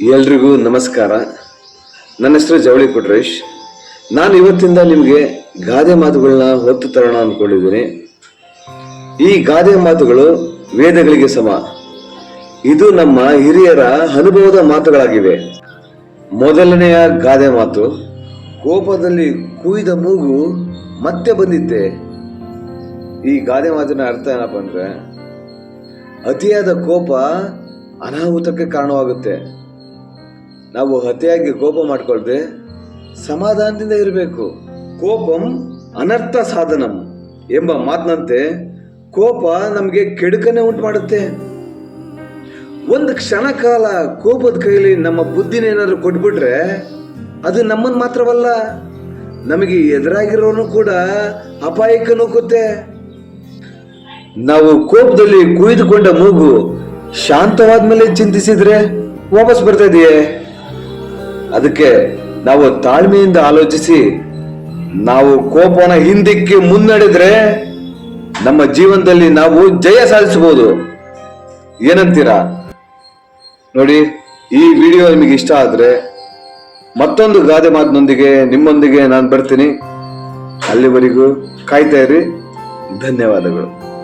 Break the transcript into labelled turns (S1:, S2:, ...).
S1: ಎಲ್ರಿಗೂ ನಮಸ್ಕಾರ. ನನ್ನ ಹೆಸರು ಜವಳಿ ಕೊಟ್ರೇಶ್ ನಾನು ಇವತ್ತಿಂದ ನಿಮಗೆ ಗಾದೆ ಮಾತುಗಳನ್ನ ಹೊತ್ತು ತರೋಣ ಅಂದ್ಕೊಂಡಿದ್ದೀನಿ ಈ ಗಾದೆ ಮಾತುಗಳು ವೇದಗಳಿಗೆ ಸಮ. ಇದು ನಮ್ಮ ಹಿರಿಯರ ಅನುಭವದ ಮಾತುಗಳಾಗಿವೆ. ಮೊದಲನೆಯ ಗಾದೆ ಮಾತು, ಕೋಪದಲ್ಲಿ ಕುಯ್ದ ಮೂಗು ಮತ್ತೆ ಬಂದಿತ್ತೆ. ಈ ಗಾದೆ ಮಾತಿನ ಅರ್ಥ ಏನಪ್ಪ ಅಂದ್ರೆ, ಅತಿಯಾದ ಕೋಪ ಅನಾಹುತಕ್ಕೆ ಕಾರಣವಾಗುತ್ತೆ. ನಾವು ಅತಿಯಾಗಿ ಕೋಪ ಮಾಡಿಕೊಳ್ದೆ ಸಮಾಧಾನದಿಂದ ಇರಬೇಕು. ಕೋಪಂ ಅನರ್ಥ ಸಾಧನಂ ಎಂಬ ಮಾತಿನಂತೆ ಕೋಪ ನಮಗೆ ಕೆಡುಕನೆ ಉಂಟು ಮಾಡುತ್ತೆ. ಒಂದು ಕ್ಷಣ ಕಾಲ ಕೋಪದ ಕೈಲಿ ನಮ್ಮ ಬುದ್ಧಿನ ಏನಾದ್ರು ಕೊಟ್ಬಿಟ್ರೆ ಅದು ನಮ್ಮನ್ನು ಮಾತ್ರವಲ್ಲ, ನಮಗೆ ಎದುರಾಗಿರೋನು ಕೂಡ ಅಪಾಯಕ್ಕೆ ನೂಕುತ್ತೆ. ನಾವು ಕೋಪದಲ್ಲಿ ಕುಯ್ದುಕೊಂಡ ಮೂಗು ಶಾಂತವಾದ್ಮೇಲೆ ಚಿಂತಿಸಿದ್ರೆ ವಾಪಸ್ ಬರ್ತಾ ಇದೆಯೇ? ಅದಕ್ಕೆ ನಾವು ತಾಳ್ಮೆಯಿಂದ ಆಲೋಚಿಸಿ, ನಾವು ಕೋಪನ ಹಿಂದಕ್ಕೆ ಮುನ್ನಡೆದ್ರೆ ನಮ್ಮ ಜೀವನದಲ್ಲಿ ನಾವು ಜಯ ಸಾಧಿಸಬಹುದು. ಏನಂತೀರಾ? ನೋಡಿ, ಈ ವಿಡಿಯೋ ನಿಮಗೆ ಇಷ್ಟ ಆದ್ರೆ ಮತ್ತೊಂದು ಗಾದೆ ಮಾತಿನೊಂದಿಗೆ ನಿಮ್ಮೊಂದಿಗೆ ನಾನು ಬರ್ತೀನಿ. ಅಲ್ಲಿವರೆಗೂ ಕಾಯ್ತಾ ಇರಿ. ಧನ್ಯವಾದಗಳು.